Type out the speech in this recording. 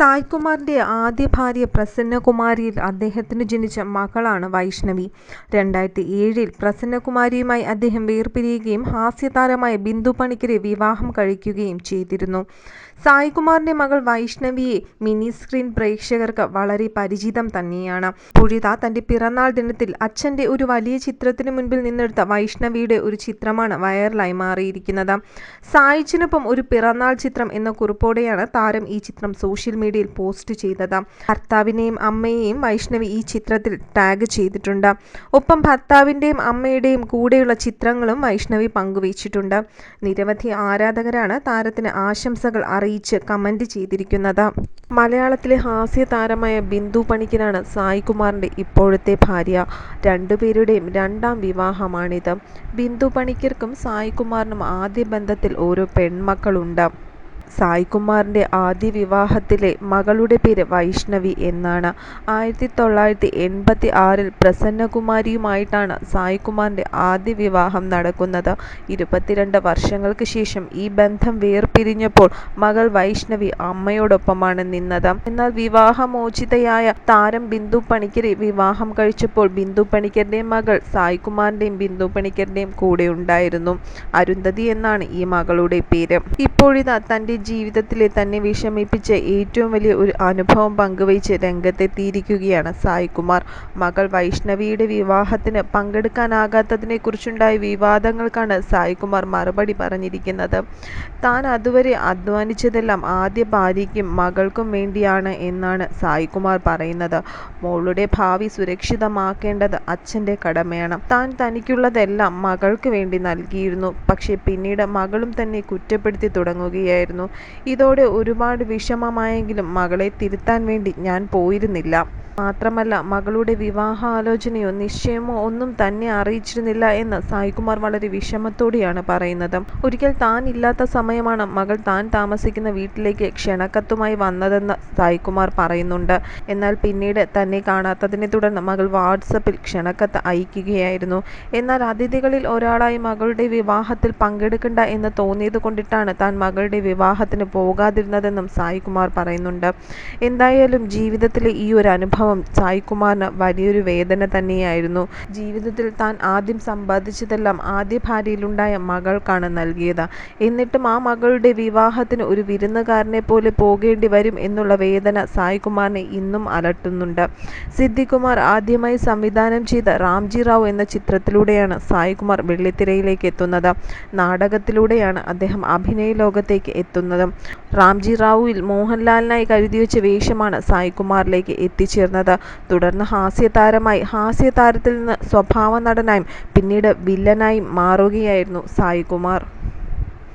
സായ്കുമാറിന്റെ ആദ്യ ഭാര്യ പ്രസന്നകുമാരിയിൽ അദ്ദേഹത്തിന് ജനിച്ച മകളാണ് വൈഷ്ണവി. രണ്ടായിരത്തി ഏഴിൽ പ്രസന്നകുമാരിയുമായി അദ്ദേഹം വേർപിരിയുകയും ഹാസ്യതാരമായ ബിന്ദു പണിക്കരെ വിവാഹം കഴിക്കുകയും ചെയ്തിരുന്നു. സായ്കുമാറിന്റെ മകൾ വൈഷ്ണവിയെ മിനി സ്ക്രീൻ പ്രേക്ഷകർക്ക് വളരെ പരിചിതം തന്നെയാണ്. പുഴിത തന്റെ പിറന്നാൾ ദിനത്തിൽ അച്ഛന്റെ ഒരു വലിയ ചിത്രത്തിന് മുൻപിൽ നിന്നെടുത്ത വൈഷ്ണവിയുടെ ഒരു ചിത്രമാണ് വൈറലായി മാറിയിരിക്കുന്നത്. സായിച്ചിനൊപ്പം ഒരു പിറന്നാൾ ചിത്രം എന്ന കുറിപ്പോടെയാണ് താരം ഈ ചിത്രം സോഷ്യൽ മീഡിയയിൽ പോസ്റ്റ് ചെയ്തത്. ഭർത്താവിനെയും അമ്മയെയും വൈഷ്ണവി ഈ ചിത്രത്തിൽ ടാഗ് ചെയ്തിട്ടുണ്ട്. ഒപ്പം ഭർത്താവിന്റെയും അമ്മയുടെയും കൂടെയുള്ള ചിത്രങ്ങളും വൈഷ്ണവി പങ്കുവച്ചിട്ടുണ്ട്. നിരവധി ആരാധകരാണ് താരത്തിന് ആശംസകൾ അറിയിച്ച് കമന്റ് ചെയ്തിരിക്കുന്നത്. മലയാളത്തിലെ ഹാസ്യ താരമായ ബിന്ദു പണിക്കരാണ് സായികുമാറിന്റെ ഇപ്പോഴത്തെ ഭാര്യ. രണ്ടുപേരുടെയും രണ്ടാം വിവാഹമാണിത്. ബിന്ദു പണിക്കർക്കും സായികുമാറിനും ആദ്യ ബന്ധത്തിൽ ഓരോ പെൺമക്കളുണ്ട്. സായ്കുമാറിന്റെ ആദ്യ വിവാഹത്തിലെ മകളുടെ പേര് വൈഷ്ണവി എന്നാണ്. ആയിരത്തി തൊള്ളായിരത്തി എൺപത്തി ആറിൽ പ്രസന്നകുമാരിയുമായിട്ടാണ് സായികുമാറിന്റെ ആദ്യ വിവാഹം നടക്കുന്നത്. ഇരുപത്തിരണ്ട് വർഷങ്ങൾക്ക് ശേഷം ഈ ബന്ധം വേർപിരിഞ്ഞപ്പോൾ മകൾ വൈഷ്ണവി അമ്മയോടൊപ്പമാണ് നിന്നത്. എന്നാൽ വിവാഹമോചിതയായ താരം ബിന്ദു പണിക്കരെ വിവാഹം കഴിച്ചപ്പോൾ ബിന്ദു പണിക്കരുടെ മകൾ സായ്കുമാറിന്റെയും ബിന്ദു പണിക്കരുടെയും കൂടെ ഉണ്ടായിരുന്നു അരുന്ധതി എന്നാണ് ഈ മകളുടെ പേര്. ഇപ്പോഴിതാ തന്റെ ജീവിതത്തിലെ തന്നെ വിഷമിപ്പിച്ച ഏറ്റവും വലിയ ഒരു അനുഭവം പങ്കുവച്ച് രംഗത്തെത്തിയിരിക്കുകയാണ് സായികുമാർ മകൾ വൈഷ്ണവിയുടെ വിവാഹത്തിന് പങ്കെടുക്കാനാകാത്തതിനെക്കുറിച്ചുണ്ടായ വിവാദങ്ങൾക്കാണ് സായികുമാർ മറുപടി പറഞ്ഞിരിക്കുന്നത്. താൻ അതുവരെ അധ്വാനിച്ചതെല്ലാം ആദ്യ ഭാര്യയ്ക്കും മകൾക്കും വേണ്ടിയാണ് എന്നാണ് സായ്കുമാർ പറയുന്നത്. മോളുടെ ഭാവി സുരക്ഷിതമാക്കേണ്ടത് അച്ഛന്റെ കടമയാണ്. താൻ തനിക്കുള്ളതെല്ലാം മകൾക്ക് വേണ്ടി നൽകിയിരുന്നു. പക്ഷേ പിന്നീട് മകളും തന്നെ കുറ്റപ്പെടുത്തി തുടങ്ങുകയായിരുന്നു. ഇതോടെ ഒരുപാട് വിഷമമായെങ്കിലും മകളെ തിരുത്താൻ വേണ്ടി ഞാൻ പോയിരുന്നില്ല. മാത്രമല്ല മകളുടെ വിവാഹാലോചനയോ നിശ്ചയമോ ഒന്നും തന്നെ അറിയിച്ചിരുന്നില്ല എന്ന് സായികുമാർ വളരെ വിഷമത്തോടെയാണ് പറയുന്നത്. ഒരിക്കൽ താൻ ഇല്ലാത്ത സമയമാണ് മകൾ താൻ താമസിക്കുന്ന വീട്ടിലേക്ക് ക്ഷണക്കത്തുമായി വന്നതെന്ന് സായികുമാർ പറയുന്നുണ്ട്. എന്നാൽ പിന്നീട് തന്നെ കാണാത്തതിനെ തുടർന്ന് മകൾ വാട്സപ്പിൽ ക്ഷണക്കത്ത് അയക്കുകയായിരുന്നു. എന്നാൽ അതിഥികളിൽ ഒരാളായി മകളുടെ വിവാഹത്തിൽ പങ്കെടുക്കണ്ട എന്ന് തോന്നിയത് കൊണ്ടിട്ടാണ് താൻ മകളുടെ വിവാഹത്തിന് പോകാതിരുന്നതെന്നും സായികുമാർ പറയുന്നുണ്ട്. എന്തായാലും ജീവിതത്തിലെ ഈ ഒരു അനുഭവം സായ്കുമാറിന് വലിയൊരു വേദന തന്നെയായിരുന്നു. ജീവിതത്തിൽ താൻ ആദ്യം സമ്പാദിച്ചതെല്ലാം ആദ്യ ഭാര്യയിലുണ്ടായ മകൾക്കാണ് നൽകിയത്. എന്നിട്ടും ആ മകളുടെ വിവാഹത്തിന് ഒരു വിരുന്നുകാരനെ പോലെ പോകേണ്ടി വരും എന്നുള്ള വേദന സായികുമാറിനെ ഇന്നും അലട്ടുന്നുണ്ട്. സിദ്ധികുമാർ ആദ്യമായി സംവിധാനം ചെയ്ത റാംജി റാവു എന്ന ചിത്രത്തിലൂടെയാണ് സായികുമാർ വെള്ളിത്തിരയിലേക്ക് എത്തുന്നത്. നാടകത്തിലൂടെയാണ് അദ്ദേഹം അഭിനയ ലോകത്തേക്ക് എത്തുന്നത്. റാംജി റാവുവിൽ മോഹൻലാലിനായി കരുതി വെച്ച വേഷമാണ് സായ്കുമാറിലേക്ക് എത്തിച്ചേർന്നത്. തുടർന്ന് ഹാസ്യതാരമായി ഹാസ്യതാരത്തിൽ നിന്ന് സ്വഭാവനടനായും പിന്നീട് വില്ലനായും മാറുകയായിരുന്നു സായ്കുമാർ.